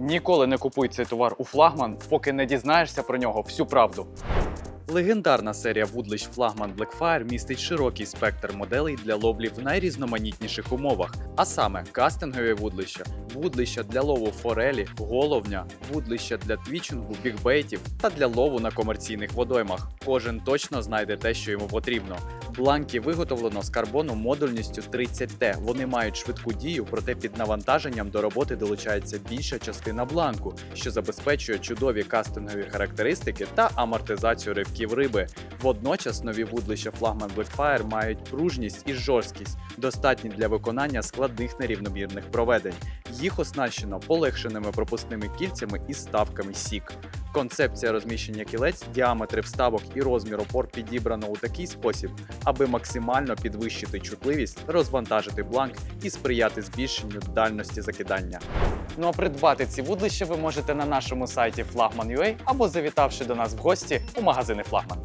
Ніколи не купуй цей товар у флагман, поки не дізнаєшся про нього всю правду. Легендарна серія вудлищ флагман Blackfire містить широкий спектр моделей для ловлі в найрізноманітніших умовах, а саме кастингові вудлища, вудлища для лову форелі, головня, вудлища для твічингу, бігбейтів та для лову на комерційних водоймах. Кожен точно знайде те, що йому потрібно. Бланки виготовлено з карбону модульністю 30Т. Вони мають швидку дію, проте під навантаженням до роботи долучається більша частина бланку, що забезпечує чудові кастингові характеристики та амортизацію ривків риби. Водночас нові вудлища флагман Blackfire мають пружність і жорсткість, достатні для виконання складних нерівномірних проведень. Їх оснащено полегшеними пропускними кільцями і ставками сік. Концепція розміщення кілець, діаметри вставок і розмір опор підібрано у такий спосіб, аби максимально підвищити чутливість, розвантажити бланк і сприяти збільшенню дальності закидання. Ну а придбати ці вудлища ви можете на нашому сайті flagman.ua або завітавши до нас в гості у магазини Флагман.